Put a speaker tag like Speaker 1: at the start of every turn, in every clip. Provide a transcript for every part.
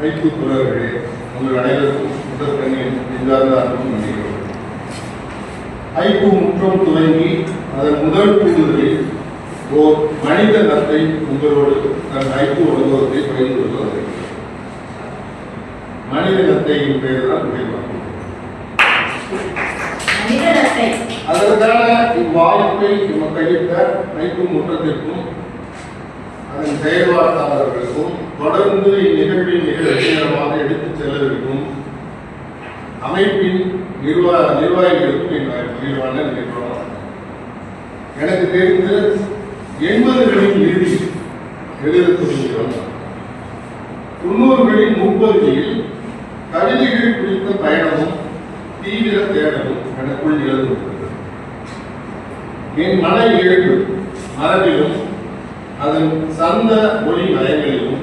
Speaker 1: வைப்பு தொடர்களே உங்கள் அனைவருக்கும் முதற்கண்ணின் இல்லாத நன்றிகள் ஐப்பு முற்றம் துவங்கி அதன் முதல் கூடுதலில் ஓர் மனித நத்தை உங்களோடு தன் ஐப்பு அனுபவத்தை பகிர்ந்து வருகிறேன். மனித நத்தையின் பெயர் தான்
Speaker 2: மனிதனத்தை
Speaker 1: அதற்கான இவ்வாய்ப்பை கையிட்ட ஐப்பு முற்றத்திற்கும் அதன் செயல்பாட்டாளர்களுக்கும் தொடர்ந்து இந்நிகழ்வின் மிக வெற்றிகரமாக எடுத்துச் செல்லவிருக்கும் அமைப்பின் நிர்வாக நிர்வாகிகளுக்கும் என் மகிழ்வான நிர்வாகம் எனக்கு தெரிந்து எண்பதுகளின் இறுதி எழுத துணிகிறோம் தொண்ணூறுகளின் முற்பகுதியில் கவிதைகள் குறித்த பயணமும் தீவிர தேடலும் எனக்குள் எழுந்துள்ளது என் மன இழப்பு மரபிலும் அதன் சந்த மொழி நயங்களிலும்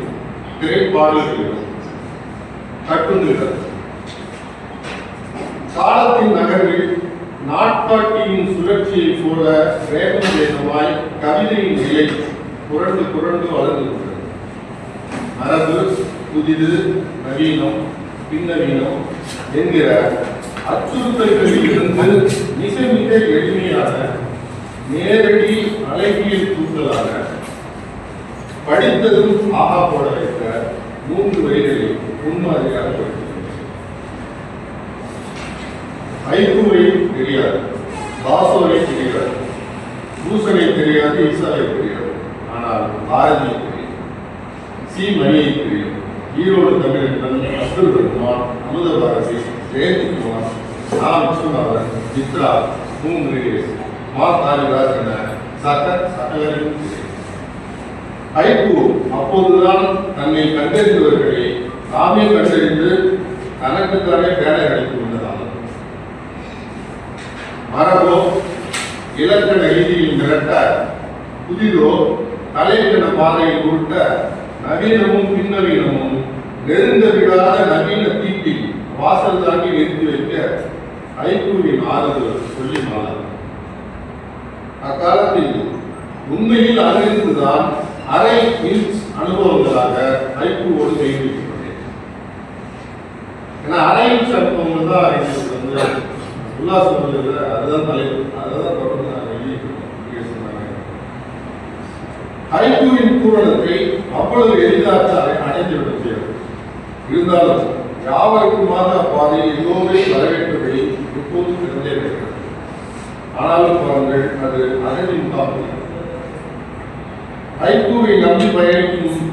Speaker 1: திரைப்பாடல்களிலும் கட்டுண்டுகிறது காலத்தின் நகரில் நாட்காட்டியின் சுழற்சியைப் போல வேகம் வேகமாய் கவிதையின் நிலை புரண்டு புரண்டு வளர்ந்து கொண்டது மரபு புதிது நவீனம் பின்னவீனம் என்கிற அச்சுறுத்தல்களில் இருந்து மிக மிக எளிமையான நேரடி அழகியல் தூக்கலாக படித்ததும் ஆகா போட வைத்த மூன்று வரிகளை முன்மாதிரியாக படித்தது ஐக்குவை தெரியாது. பாசோவை தெரியாது. பூசனை தெரியாது ஈசாவை தெரியாது. ஆனால் பாரதியை தெரியும். சி மணியை தெரியும். ஈரோடு தமிழன் அப்துல் ரஹ்மான் அமுத பாரதி ஜெயந்த்குமார் நா விஸ்வநாதன் சித்ரா மூன்று மா காளிதாஸ் என சக சகலரும் தெரியும். ஐக்கு அப்போதுதான் தன்னை கண்டறிந்தவர்களை தாமே கண்டறிந்து தனக்குத்தானே வேலை அளித்து கொண்டதாகும் மரபோ இலக்கண ரீதியில் மிரட்ட புதிதோ தலைக்கண பாதையில் உருட்ட நவீனமும் பின்னவீனமும் நெருங்க விடாத நவீன தீட்டில் வாசல் தாண்டி நிறுத்தி வைக்க ஐக்கூவின் ஆறுதல் சொல்லி மாறார் அக்காலத்தில் உண்மையில் அறிந்துதான் அரை இன்ச் அனுபவங்களாக ஐக்குவோடு கைவிட்டுள்ளேன் ஏன்னா அரை இன்ச் அனுபவங்கள் தான் எங்களுக்கு வந்து உல்லாசம் அதுதான் தலைவர் அதுதான் தொடர்ந்து நான் எழுதியிருக்கேன் சொன்னாங்க பூரணத்தை அவ்வளவு எளிதாக அடைந்துவிட முடியாது. இருந்தாலும் யாவருக்குமான அப்பாதை எல்லோரை வரவேற்பதை எப்போதும் திறந்தே இருக்கிறது ஆனாலும் பாருங்கள் அது அகதின் காப்பு. ஐக்கூவை நம்பி பயணிக்கும்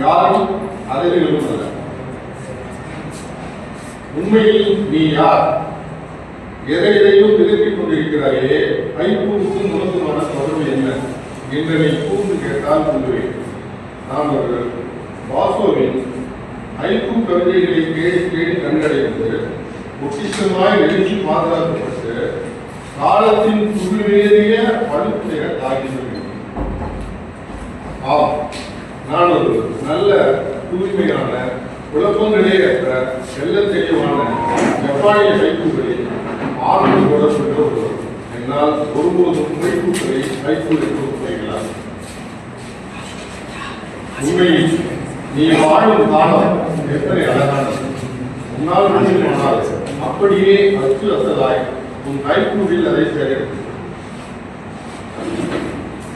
Speaker 1: யாரும் அகதிகளும் அல்ல. உண்மையில் நீ யார்? எதை எதையும் விலக்கிக் கொண்டிருக்கிறாயே ஐக்கூவுக்கும் உனக்குமான தொடர்பு என்ன என்றனை கூர்ந்து கேட்டால் சொல்லுவேன் நான் ஒரு வாசோவின் ஐக்கூ கவிதைகளை தேடி தேடி கண்டடைந்து பொக்கிஷமாய் எழுதி பாதுகாக்கப்பட்டு காலத்தின் குழுவேறிய பழுப்புடைய தாக்கினர் ஆம் நான் ஒரு நல்ல தூய்மையான குழப்பங்களே அற்ற செல்ல தெளிவான ஜப்பானிய ஹைக்கூகளில் ஆர்வம் போடப்பட்ட ஒருவர் என்னால் ஒருபோதும் ஹைக்கூக்களை ஹைக்கூலை முடியலாம் உண்மையில் நீ வாழும் காலம் எத்தனை அழகானது. உன்னால் முடியுமானால் அப்படியே அச்சு அசலாய் உன் கைக்கூடில் அதை சேரும்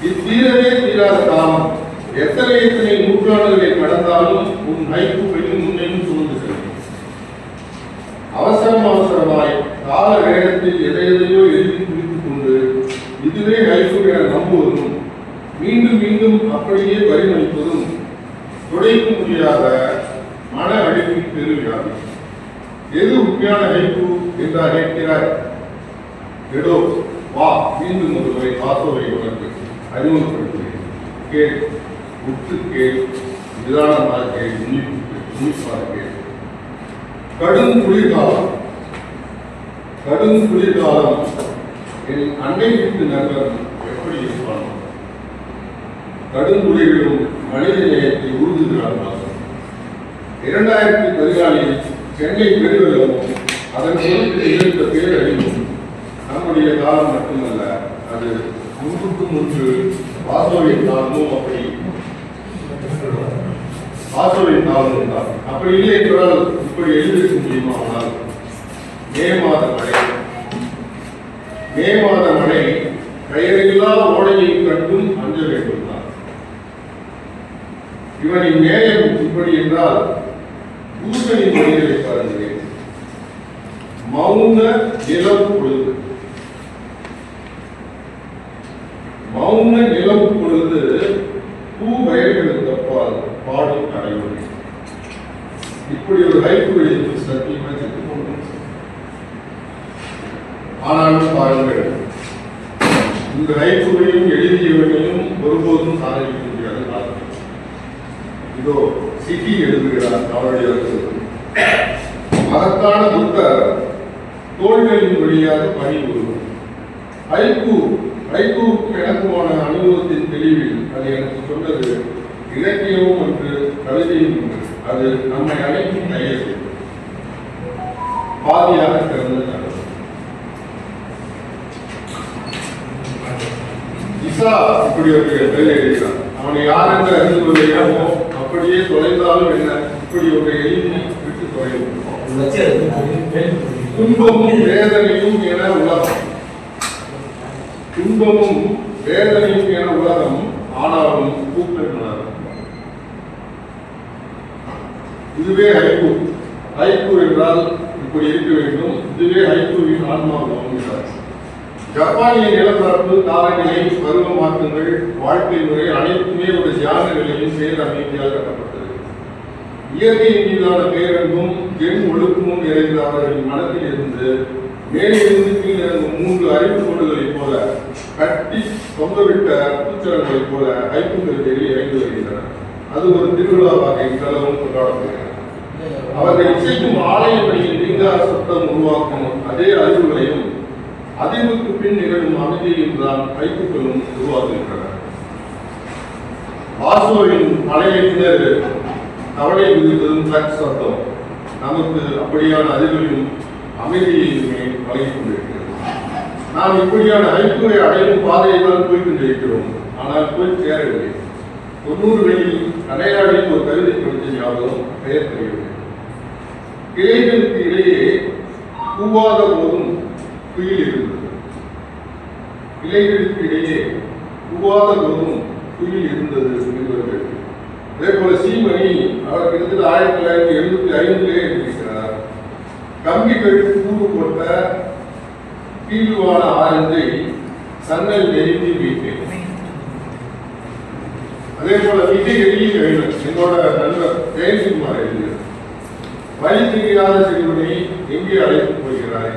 Speaker 1: இத்தீரவே தீராத காலம் எத்தனை எத்தனை நூற்றாண்டுகளை கடந்தாலும் உன் கைக்கூவையும் முன்னையும் சுமந்து செல்லும். அவசரம் அவசரமாய் கால வேகத்தில் எதை எழுதி குறித்துக் கொண்டு இதுவே கைக்கூ என நம்புவதும் மீண்டும் மீண்டும் அப்படியே பரிமளிப்பதும் துடைக்க முடியாத மன அழிப்பின் பெருவியாகும் எது உண்மையான ஹைக்கூ என்றா கேட்கிறார் எடோ வா மீண்டும் ஒருவரை முறை பாசோவை உனக்கு அறிமுகப்படுத்துகிறேன். கேள். உற்று கேள் நிதானமாக கேள் உன்னிப்பு கேள், உன்னிப்பாக கேள். கடும் குளிர்காலம். கடும் குளிர்காலம். என் அன்னை வீட்டு நண்பன் எப்படி இருப்பான்? கடும் குளிரிலும் மனித நேயத்தை உறுதுகிறார்கள் இரண்டாயிரத்தி பதினாலில் சென்னை பெருவெள்ளமும் அதன் பொருட்கள் இருந்த பேரழிவும் நம்முடைய காலம் மட்டுமல்ல அது முன்புக்கு முன்பு வாசோவின் காலமும் அப்படி. வாசலின் தாளம் தான் அப்படி இல்லை என்றால் இப்படி எழுதியிருக்க முடியுமா ஆனால்? மே மாத மழை. மே மாத மழை பெயரில்லா ஓடையை கண்டும் அஞ்ச வேண்டும் இவனின் நேயம் இப்படி என்றால் பூசணின் மனிதரை பாருங்களேன் மௌன நிலம் பொழுது மௌன நிலவு பொழுது பூ வயல்களுக்கு அப்பால் பாடும் கடைமொழி இப்படி ஒரு ஹைக்கு எழுதி சத்தியமா செத்து போகணும் ஆனாலும் பாருங்கள் இந்த ஹைக்குவையும் எழுதியவனையும் ஒருபோதும் சாதிக்க முடியாது பாருங்கள் இதோ சிட்டி எழுதுகிறார் அவருடைய அரசு. மகத்தான புத்தர் தோள்களின் வழியாக பணி உருவம் ஐக்கு ஐக்குவுக்கும் எனக்குமான அனுபவத்தின் தெளிவில் அது எனக்கு சொன்னது இலக்கியமும் ஒன்று கவிதையும் ஒன்று. அது நம்மை அழைக்கும் கையெழுத்து பாதியாக திறந்த இசா இப்படி ஒரு பெயர் எழுதினார். அவனை யார் என்று அறிந்து கொள்ளையாமோ அப்படியே தொலைந்தாலும் என்ன? இப்படி ஒரு எழுதி விட்டு தொலைவோம் துன்பமும் வேதனையும் என உலகம். துன்பமும் வேதனையும் என உலகம் ஆனாலும் பூக்கள் இதுவே ஹைக்கூ. ஹைக்கூ என்றால் இப்படி இருக்க வேண்டும். இதுவே ஹைக்கூவின் ஆன்மாவும் என்றார். ஜப்பானிய நிலப்பரப்பு காலநிலை பருவ மாற்றங்கள் வாழ்க்கை முறை அனைத்துமே ஒரு தியான நிலையில் செயல் அமைதியாக கட்டப்பட்டது. இயற்கையின் மீதான பேரன்பும் ஜென் ஒழுக்கமும் நிறைந்த அவர்களின் மனத்தில் இருந்து மேலிருந்து கீழிறங்கும் மூன்று அறிவு கோடுகளைப் போல கட்டி தொங்கவிட்ட பூச்சலங்களைப் போல ஐப்புகள் தேடி இறங்கி வருகின்றன. அது ஒரு திருவிழாவாக இன்றளவும் கொண்டாடப்படுகிறது. அவர்கள் இசைக்கும் ஆலய வழியில் நீங்காத சத்தம் உருவாக்கும் அதே அறிவுகளையும் அதிர்வுக்கு பின் நிகழும் அமைதியையும் தான் ஐப்புகளும் உருவாக்குகின்றன பழைய மலையினர் கவலை விதித்ததும் கிளக் சத்தம். நமக்கு அப்படியான அதிர்வையும் அமைதியையுமே வழங்கிக் கொண்டிருக்கிறது. நாம் இப்படியான ஐப்புவை அடையும் பாதையை தான் போய் கொண்டிருக்கிறோம். ஆனால் போய் சேரவில்லை. தொண்ணூறுகளில் கடையாடில் ஒரு கவிதை படித்த ஞாபகம் பெயர் தெரியவில்லை இலைகளுக்கு இடையே பூவாத போதும் குயில் இருந்தது. இலைகளுக்கு இடையே பூவாத போதும் குயில் இருந்தது என்பவர்கள். அதே போல சீமணி அவர் கிட்டத்தட்ட ஆயிரத்தி தொள்ளாயிரத்தி எழுபத்தி ஐந்துலேயே எழுதியிருக்கிறார். கம்பி கம்பிகள் கூடு போட்ட கீழ்வான ஆரஞ்சை சன்னல் நெருங்கி வைத்தேன் அதே போல விஜய் எளிய வேண்டும் என்னோட நண்பர் ஜெயந்த்குமார் எழுதியது வழி தெரியாத சிறுவனை எங்கே அழைத்து போகிறாய்?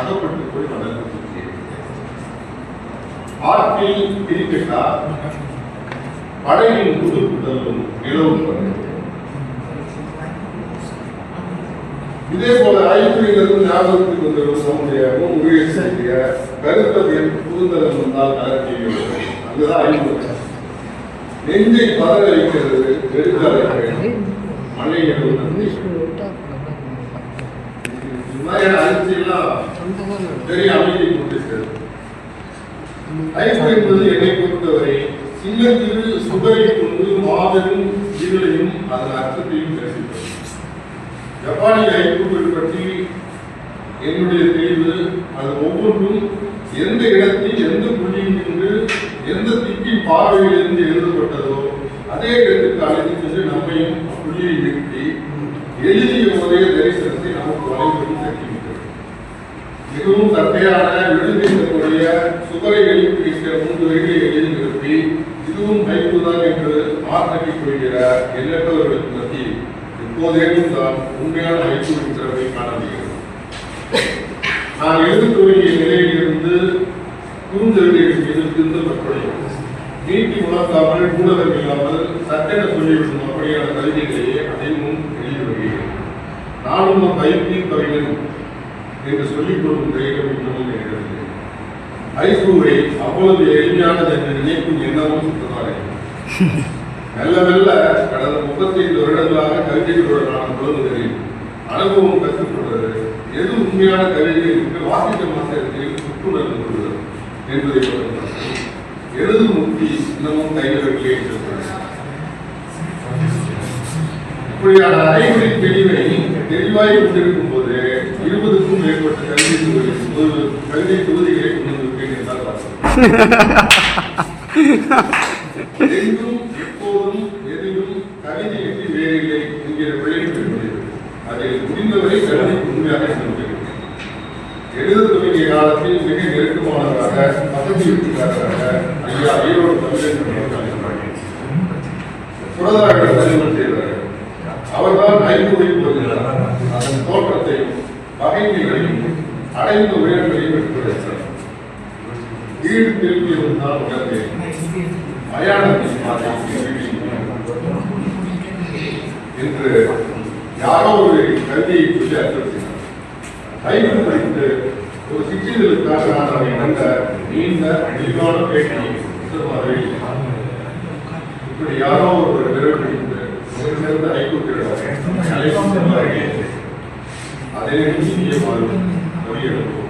Speaker 1: அகப்பட்டு போய் மணல் ஆற்றில் பிரிக்கட்டா? படையின் புது புதலும் நிலவும் இதே போல ஐஸ்வர்யங்களும் ஞாபகத்துக்கு வந்தவர்கள் நம்முடைய செய்ய கருத்தவியல் புதுந்தரம் வந்தால் கலர்ச்சியும் அங்குதான் ஐந்து நெஞ்சை பதற வைக்கிறது நெருங்காலை மழை எழுவது இந்த பெரிய அமைதியை கொண்டிருக்கிறது. ஐஸ்வர்யம் என்பது என்னை பொறுத்தவரை சிங்கத்திற்கு சுகரை கொண்டு மாபெரும் இருளையும் அதன் அர்த்தத்தையும் பேசுகிறது ஜப்பானிய ஐக்கூறுகள் பற்றி என்னுடைய தெளிவு அது ஒவ்வொன்றும் எந்த இடத்தில் எந்த புள்ளியில் நின்று எந்த திக்கின் பார்வையிலிருந்து எழுதப்பட்டதோ அதே இடத்துக்கு அழைத்து சென்று நம்மையும் புள்ளியை நிறுத்தி எழுதிய ஒரே தரிசனத்தை நமக்கு வளைவதும் தட்டிவிட்டது மிகவும் தட்டையான விழுந்திருக்கக்கூடிய சுகரை எழுப்பி மூன்று வழிகளை எழுதி நிறுத்தி இதுவும் வைப்புதான் என்று மாற்றட்டிக் கொள்கிற எண்ணற்றவர்களுக்கு மத்தியில் இப்போதேனும் தான் உண்மையான ஐக்கியம் திறமை காணப்படுகிறது முடிகிறது. நான் எழுத துவங்கிய நிலையிலிருந்து குறுந்தெழுதியின் மீது திருந்தப்பட்டுள்ளேன் நீட்டி உணர்த்தாமல் ஊடகம் இல்லாமல் சட்டென சொல்லிவிடும் அப்படியான கவிதைகளையே அதையும் எழுதி வருகிறேன். நானும் ஒரு பயிற்சியின் கவிஞன் என்று சொல்லிக் கொள்ளும் தைரியம் இன்னமும் இருக்கிறது ஐசூரை அவ்வளவு எளிமையானது என்று நினைக்கும் எண்ணமும் சுத்தமாக மெல்ல மெல்ல கடந்த முப்பத்தைந்து வருடங்களாக கவிதைகளுடன் நான் புலம்புகிறேன். அனுபவம் கற்றுக்கொள்வது எது உண்மையான கவிதை என்று வாசிக்க மாத்திரத்தில் சுற்றுணர்ந்து கொள்வது என்பதை எழுதும் எழுது முக்தி இன்னமும் கைவிடவில்லை என்று இப்படியான அறிவுரின் தெளிவை தெளிவாய் கொண்டிருக்கும் போது இருபதுக்கும் மேற்பட்ட கல்வி தொகுதி கல்வி தொகுதி கொண்டு வந்திருக்கேன் என்றால் பார்க்கிறேன். எங்கும் எப்போதும் எதிலும் கவிதை என்று வேறில்லை என்கிற விளைவு என்பது முடிந்தவரை கல்வி உண்மையாக சென்றிருக்கிறேன் எழுத தொடங்கிய காலத்தில் மிக நெருக்கமானவராக வசதி வீட்டுக்காரராக ஐயா ஈரோடு தமிழன் சுரதாரிடம் அறிமுகம் செய்தார் அவர்தான் ஐநூறில் வருகிறார் அதன் தோற்றத்தையும் வகைகளையும் அடைந்த உயரங்களையும் எடுத்துரைத்தார் வீடு திரும்பியிருந்தால் உணர்ந்தேன் உடனே பாதைக்கு என்று யாரோ ஒரு கல்வியை சொல்லி அச்சுறுத்தினார் பைபிள் படித்து ஒரு சிற்றிதழுக்காக நான் அதை கண்ட நீண்ட தெளிவான பேட்டி இப்படி யாரோ ஒரு விரல் பிடித்து சிறந்த ஐக்கூட்டிடம் அதே நீதியமாறு வழியெடுக்கும்.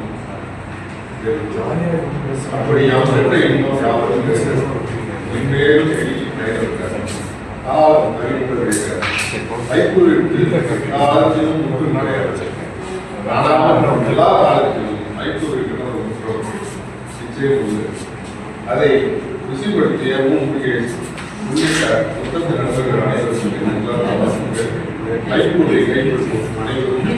Speaker 1: அப்படி யாம் சென்ற எல்லா காலத்திலும் அதை ருசிப்படுத்திய மூன்று உள்ளிட்ட முப்பத்தி நண்பர்கள் அனைவரும் ஐக்கூரை கைப்பற்றும் அனைவரும்